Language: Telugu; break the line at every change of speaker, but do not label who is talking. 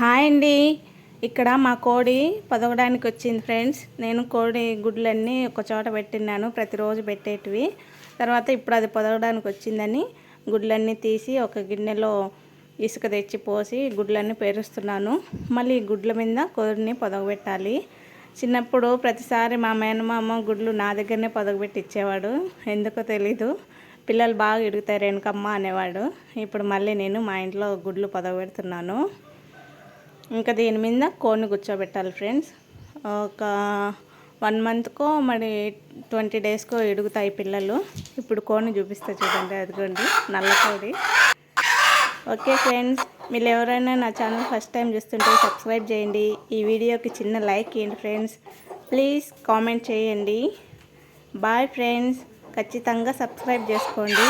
హాయ్ అండి. ఇక్కడ మా కోడి పొదగడానికి వచ్చింది ఫ్రెండ్స్. నేను కోడి గుడ్లన్నీ ఒక చోట పెట్టినాను ప్రతిరోజు పెట్టేటివి. తర్వాత ఇప్పుడు అది పొదగడానికి వచ్చిందని గుడ్లన్నీ తీసి ఒక గిన్నెలో ఇసుక తెచ్చి పోసి గుడ్లన్నీ పేరుస్తున్నాను. మళ్ళీ గుడ్ల మీద కోడిని పొదగబెట్టాలి చిన్నప్పుడు ప్రతిసారి మా మేనమామ గుడ్లు నా దగ్గరనే పొదగబెట్టి ఇచ్చేవాడు. ఎందుకో తెలీదు. పిల్లలు బాగా ఇడుగుతారు వెనకమ్మ అనేవాడు. ఇప్పుడు మళ్ళీ నేను మా ఇంట్లో గుడ్లు పొదగబెడుతున్నాను ఇంకా దీని మీద కోన్ కూర్చోబెట్టాలి ఫ్రెండ్స్. ఒక వన్ మంత్కో మరి ట్వంటీ డేస్కో ఎడుగుతాయి పిల్లలు. ఇప్పుడు కోన్ చూపిస్తా చూడండి అదిగోండి నల్ల కోడి. ఓకే ఫ్రెండ్స్ మీరు ఎవరైనా నా ఛానల్ ఫస్ట్ టైం చూస్తుంటే సబ్స్క్రైబ్ చేయండి. ఈ వీడియోకి చిన్న లైక్ ఇవ్వండి ఫ్రెండ్స్. ప్లీజ్ కామెంట్ చేయండి. బాయ్ ఫ్రెండ్స్ ఖచ్చితంగా సబ్స్క్రైబ్ చేసుకోండి.